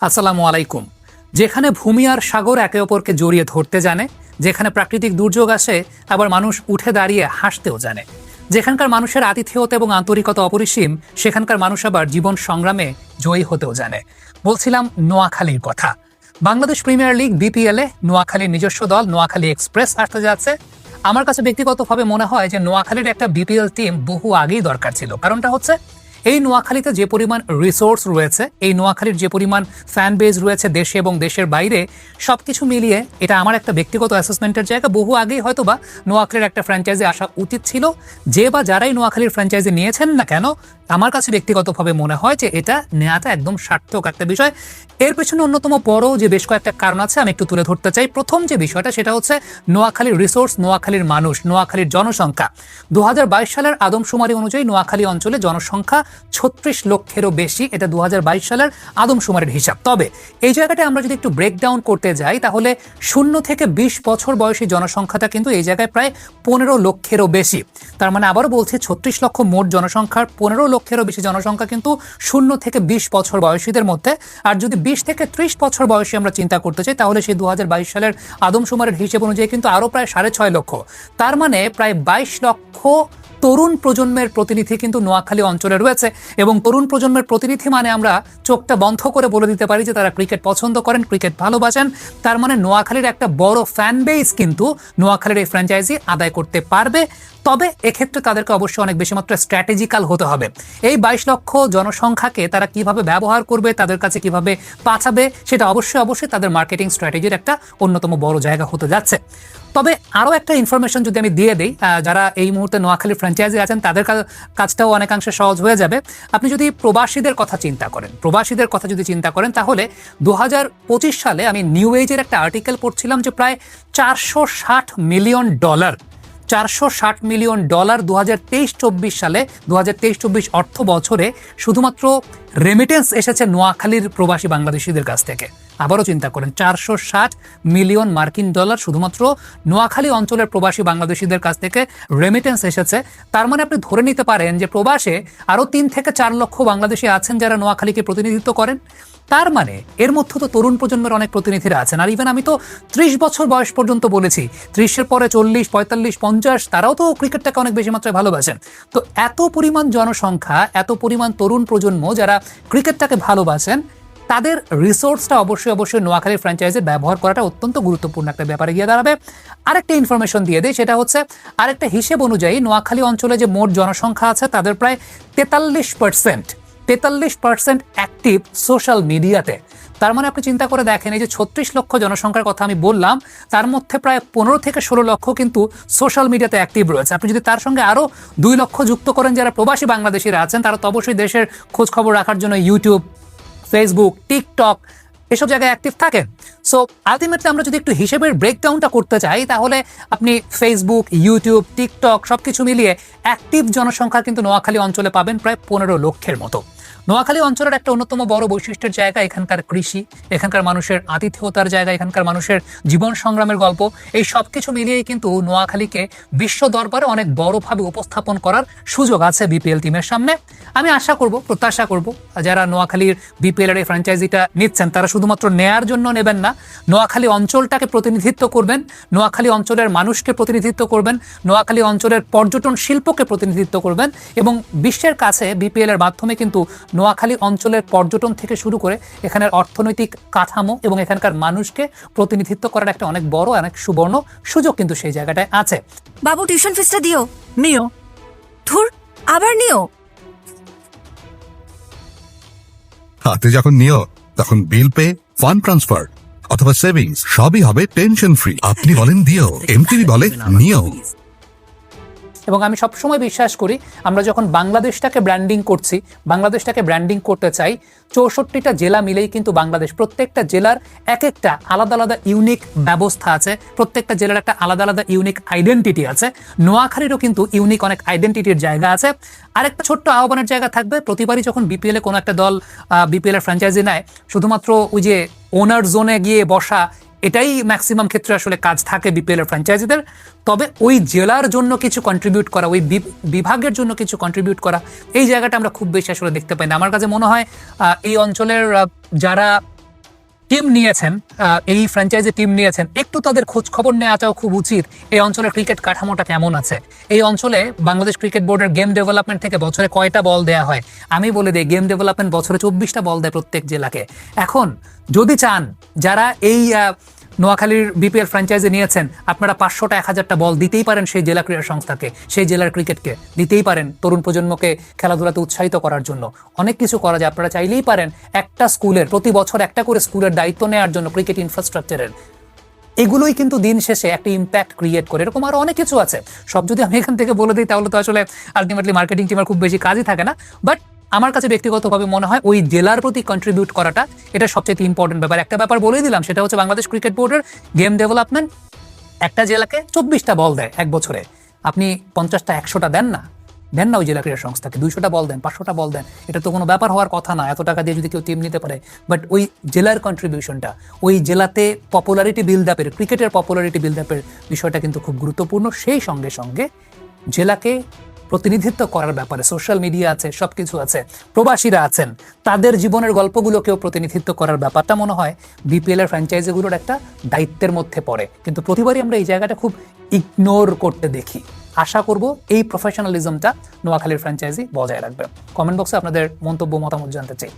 আসসালামু আলাইকুম। যেখানে ভূমি আর সাগর একে অপরকে জড়িয়ে ধরতে জানে, যেখানে প্রাকৃতিক দুর্যোগ আসে, আবার মানুষ উঠে দাঁড়িয়ে হাসতেও জানে। যেখানকার মানুষের আতিথেয়তা এবং আন্তরিকতা অপরিসীম, সেখানকার মানুষ আবার জীবন সংগ্রামে জয়ী হতেও জানে। বলছিলাম নোয়াখালীর কথা। বাংলাদেশ প্রিমিয়ার লিগ, বিপিএলে নোয়াখালীর নিজস্ব দল, নোয়াখালী এক্সপ্রেস আসতে যাচ্ছে। আমার কাছে ব্যক্তিগতভাবে মনে হয় যে নোয়াখালীর একটা বিপিএল টিম বহু আগেই দরকার ছিল। কারণটা হচ্ছে এই নোয়াখালীতে যে পরিমাণ রিসোর্স রয়েছে, এই নোয়াখালীর যে পরিমাণ ফ্যান বেজ রয়েছে দেশে এবং দেশের বাইরে সব কিছু মিলিয়ে এটা আমার একটা ব্যক্তিগত অ্যাসেসমেন্টের জায়গা। বহু আগেই হয়তো বা নোয়াখালীর একটা ফ্র্যাঞ্চাইজি আসা উচিত ছিল। যে বা যারাই নোয়াখালীর ফ্র্যাঞ্চাইজি নিয়েছেন না কেন আমার কাছে ব্যক্তিগতভাবে মনে হয় যে এটা নেওয়াটা একদম সার্থক একটা বিষয়। এর পেছনে অন্যতম বড় যে বেশ কয়েকটা কারণ আছে, আমি একটু তুলে ধরতে চাই। প্রথম যে বিষয়টা, সেটা হচ্ছে নোয়াখালীর রিসোর্স নোয়াখালীর মানুষ, নোয়াখালীর জনসংখ্যা। দু হাজার বাইশ সালের আদমশুমারি অনুযায়ী নোয়াখালী অঞ্চলে জনসংখ্যা ছত্রিশ লক্ষেরও বেশি। এটা দু হাজার বাইশ সালের আদমশুমারির হিসাব। তবে এই জায়গাটা আমরা যদি একটু ব্রেকডাউন করতে যাই, তাহলে শূন্য থেকে বিশ বছর বয়সী জনসংখ্যাটা কিন্তু এই জায়গায় প্রায় পনেরো লক্ষেরও বেশি। তার মানে আবারও বলছি, ছত্রিশ লক্ষ মোট জনসংখ্যার পনেরো লক্ষেরও বেশি জনসংখ্যা কিন্তু শূন্য থেকে বিশ বছর বয়সীদের মধ্যে। আর যদি বিশ থেকে ত্রিশ বছর বয়সী আমরা চিন্তা করতে চাই, তাহলে সেই দু হাজার বাইশ সালের আদমশুমারের হিসেব অনুযায়ী কিন্তু আরও প্রায় সাড়ে ছয় লক্ষ। তার মানে প্রায় বাইশ লক্ষ তরুণ প্রজন্মের প্রতিনিধি কিন্তু নোয়াখালী অঞ্চলে রয়েছে এবং তরুণ প্রজন্মের প্রতিনিধি মানে আমরা চোখটা বন্ধ করে বলে দিতে পারি যে তারা ক্রিকেট পছন্দ করেন, ক্রিকেট ভালোবাসেন। তার মানে নোয়াখালীর একটা বড় ফ্যান বেস কিন্তু নোয়াখালীর এই ফ্র্যাঞ্চাইজি আদায় করতে পারবে। তবে এক্ষেত্রে তাদেরকে অবশ্যই অনেক বেশি মাত্রা স্ট্র্যাটেজিক্যাল হতে হবে। এই বাইশ লক্ষ জনসংখ্যাকে তারা কীভাবে ব্যবহার করবে, তাদের কাছে কীভাবে পাঠাবে, সেটা অবশ্যই অবশ্যই তাদের মার্কেটিং স্ট্র্যাটেজির একটা অন্যতম বড় জায়গা হতে যাচ্ছে। তবে আরও একটা ইনফরমেশন যদি আমি দিয়ে দিই যারা এই মুহূর্তে নোয়াখালী ফ্র্যাঞ্চাইজি আছেন, তাদের কাজটাও অনেকাংশে সহজ হয়ে যাবে। আপনি যদি প্রবাসীদের কথা চিন্তা করেন, প্রবাসীদের কথা যদি চিন্তা করেন, তাহলে দু হাজার পঁচিশ সালে আমি নিউ এজের একটা আর্টিকেল পড়ছিলাম যে প্রায় চারশো ষাট মিলিয়ন ডলার চারশো ষাট মিলিয়ন ডলার দু হাজার সালে দু হাজার অর্থ বছরে শুধুমাত্র রেমিটেন্স এসেছে নোয়াখালীর প্রবাসী বাংলাদেশিদের কাছ থেকে। আবারও চিন্তা করেন, চারশো ষাট মিলিয়ন মার্কিন ডলার শুধুমাত্র নোয়াখালী অঞ্চলের প্রবাসী বাংলাদেশিদের কাছ থেকে রেমিটেন্স এসেছে। তার মানে আপনি ধরে নিতে পারেন যে প্রবাসে আরও তিন থেকে চার লক্ষ বাংলাদেশি আছেন যারা নোয়াখালীকে প্রতিনিধিত্ব করেন। তার মানে এর মধ্যে তো তরুণ প্রজন্মের অনেক প্রতিনিধিরা আছেন। আর ইভেন আমি তো ত্রিশ বছর বয়স পর্যন্ত বলেছি, ত্রিশের পরে চল্লিশ, পঁয়তাল্লিশ, পঞ্চাশ তারাও তো ক্রিকেটটাকে অনেক বেশি মাত্রায় ভালোবাসেন। তো এত পরিমাণ জনসংখ্যা, এত পরিমাণ তরুণ প্রজন্ম যারা ক্রিকেটটাকে ভালোবাসেন, তাদের রিসোর্সটা অবশ্যই অবশ্যই নোয়াখালী ফ্র্যাঞ্চাইজে ব্যবহার করাটা অত্যন্ত গুরুত্বপূর্ণ একটা ব্যাপারে গিয়ে দাঁড়াবে। আরেকটা ইনফরমেশন দিয়ে দেয় সেটা হচ্ছে আরেকটা হিসেব অনুযায়ী নোয়াখালী অঞ্চলে যে মোট জনসংখ্যা আছে, তাদের প্রায় তেতাল্লিশ পার্সেন্ট তেতাল্লিশ পার্সেন্ট অ্যাক্টিভ সোশ্যাল মিডিয়াতে তার মানে আপনি চিন্তা করে দেখেন, এই যে ছত্রিশ লক্ষ জনসংখ্যার কথা আমি বললাম, তার মধ্যে প্রায় পনেরো থেকে ষোলো লক্ষ কিন্তু সোশ্যাল মিডিয়াতে অ্যাক্টিভ রয়েছে। আপনি যদি তার সঙ্গে আরও দুই লক্ষ যুক্ত করেন, যারা প্রবাসী বাংলাদেশিরা আছেন, তারা তো অবশ্যই দেশের খোঁজ খবর রাখার জন্য ইউটিউব ফেসবুক টিকটক এসব জায়গায় অ্যাক্টিভ থাকেন? সো আলটিমেটলি আমরা যদি একটু হিসেবের ব্রেকডাউনটা করতে চাই, তাহলে আপনি ফেসবুক ইউটিউব টিকটক সব কিছু মিলিয়ে অ্যাক্টিভ জনসংখ্যা কিন্তু নোয়াখালী অঞ্চলে পাবেন প্রায় পনেরো লক্ষের মতো। নোয়াখালী অঞ্চলের একটা অন্যতম বড় বৈশিষ্ট্যের জায়গা এখানকার কৃষি, এখানকার মানুষের আতিথেয়তার জায়গা, এখানকার মানুষের জীবন সংগ্রামের গল্প। এই সব কিছু মিলিয়েই কিন্তু নোয়াখালীকে বিশ্ব দরবারে অনেক বড়ভাবে উপস্থাপন করার সুযোগ আছে বিপিএল টিমের সামনে। আমি আশা করব, প্রত্যাশা করব, যারা নোয়াখালীর বিপিএল এর এই ফ্র্যাঞ্চাইজিটা নিচ্ছেন, তারা শুধুমাত্র নেয়ার জন্য নেবেন না। নোয়াখালী অঞ্চলটাকে প্রতিনিধিত্ব করবেন। নোয়াখালী অঞ্চলের মানুষকে প্রতিনিধিত্ব করবেন। নোয়াখালী অঞ্চলের পর্যটন শিল্পকে প্রতিনিধিত্ব করবেন। এবং বিশ্বের কাছে বিপিএল এর মাধ্যমে কিন্তু নোয়াখালী অঞ্চলের পর্যটন থেকে শুরু করে এখানের অর্থনৈতিক কাঠামো এবং এখানকার মানুষকে প্রতিনিধিত্ব করার একটা অনেক বড় অনেক সুবর্ণ সুযোগ কিন্তু সেই জায়গাটায় আছে। বাবু টিউশন ফিসটা দিও। নিও। ধুর আবার নিও। হাতে যখন নিও তখন বিল পে ফান্ড ট্রান্সফার। অথবা সেভিংস সবই হবে টেনশন ফ্রি আপনি বলেন দিও এমটিভি বলে নিও। এবং আমি সবসময় বিশ্বাস করি, আমরা যখন বাংলাদেশটাকে ব্র্যান্ডিং করছি, বাংলাদেশটাকে ব্র্যান্ডিং করতে চাই, চৌষট্টিটা জেলা মিলেই কিন্তু বাংলাদেশ, প্রত্যেকটা জেলার এক একটা আলাদা আলাদা ইউনিক ব্যবস্থা আছে, প্রত্যেকটা জেলার একটা আলাদা আলাদা ইউনিক আইডেন্টিটি আছে, নোয়াখালীরও কিন্তু ইউনিক অনেক আইডেন্টিটির জায়গা আছে। আরেকটা ছোট্ট আহ্বানের জায়গা থাকবে, প্রতিবারই যখন বিপিএল কোনো একটা দল বিপিএল এর ফ্র্যাঞ্চাইজি নেয়, শুধুমাত্র ওই যে ওনার জোনে গিয়ে বসা এটাই ম্যাক্সিমাম ক্ষেত্রে আসলে কাজ থাকে বিপিএল এর ফ্র্যাঞ্চাইজিদের তবে ওই জেলার জন্য কিছু কন্ট্রিবিউট করা, ওই বিভাগের জন্য কিছু কন্ট্রিবিউট করা, এই জায়গাটা আমরা খুব বেশি আসলে দেখতে পাই না। আমার কাছে মনে হয় এই অঞ্চলের যারা টিম নিয়েছেন এই ফ্র্যাঞ্চাইজি টিম নিয়েছেন, একটু তাদের খোঁজ খবর নেওয়াটাও খুব উচিত। এই অঞ্চলের ক্রিকেট কাঠামোটা কেমন আছে? এই অঞ্চলে বাংলাদেশ ক্রিকেট বোর্ডের গেম ডেভেলপমেন্ট থেকে বছরে কয়টা বল দেয়া হয়? আমি বলে দিই গেম ডেভেলপমেন্ট বছরে চব্বিশটা বল দেয় প্রত্যেক জেলাকে। এখন যদি চান যারা এই নোয়াখালীর বিপিএল ফ্র্যাঞ্চাইজি নিয়েছেন। আপনারা পাঁচশোটা, এক হাজারটা বল দিতেই পারেন সেই জেলা ক্রীড়া সংস্থাকে, সেই জেলার ক্রিকেটকে দিতেই পারেন তরুণ প্রজন্মকে খেলাধুলাতে উৎসাহিত করার জন্য। অনেক কিছু করা যায়, আপনারা চাইলেই পারেন একটা স্কুলের, প্রতি বছর একটা করে স্কুলের দায়িত্ব নেওয়ার জন্য ক্রিকেট ইনফ্রাস্ট্রাকচারের এগুলোই কিন্তু দিন শেষে একটা ইম্প্যাক্ট ক্রিয়েট করে। এরকম আরও অনেক কিছু আছে। সব যদি আমি এখান থেকে বলে দিই, তাহলে তো আসলে আলটিমেটলি মার্কেটিং টিমের খুব বেশি কাজই থাকে না। বাট আমার কাছে ব্যক্তিগতভাবে মনে হয় ওই জেলার প্রতি কন্ট্রিবিউট করাটা এটা সবচেয়ে ইম্পর্টেন্ট ব্যাপার। একটা ব্যাপার বলেই দিলাম, সেটা হচ্ছে বাংলাদেশ ক্রিকেট বোর্ডের গেম ডেভেলপমেন্ট একটা জেলাকে চব্বিশটা বল দেয় এক বছরে। আপনি পঞ্চাশটা, একশোটা দেন না দেন না ওই জেলা ক্রীড়া সংস্থাকে। দুইশোটা বল দেন, পাঁচশোটা বল দেন, এটা তো কোনো ব্যাপার হওয়ার কথা না, এত টাকা দিয়ে যদি কেউ টিম নিতে পারে। বাট ওই জেলার কন্ট্রিবিউশনটা ওই জেলাতে পপুলারিটি বিল্ড আপের ক্রিকেটের পপুলারিটি বিল্ড আপের বিষয়টা কিন্তু খুব গুরুত্বপূর্ণ। সেই সঙ্গে সঙ্গে জেলাকে প্রতিনিধিত্ব করার ব্যাপারে সোশ্যাল মিডিয়া আছে সব কিছু আছে, প্রবাসীরা আছেন, তাদের জীবনের গল্পগুলোকেও প্রতিনিধিত্ব করার ব্যাপারটা মনে হয় বিপিএল এর ফ্র্যাঞ্চাইজিগুলোর একটা দায়িত্বের মধ্যে পড়ে। কিন্তু প্রতিবারই আমরা এই জায়গাটা খুব ইগনোর করতে দেখি। আশা করব এই প্রফেশনালিজমটা নোয়াখালীর ফ্র্যাঞ্চাইজি বজায় রাখবে। কমেন্ট বক্সে আপনাদের মন্তব্য, মতামত জানতে চাই।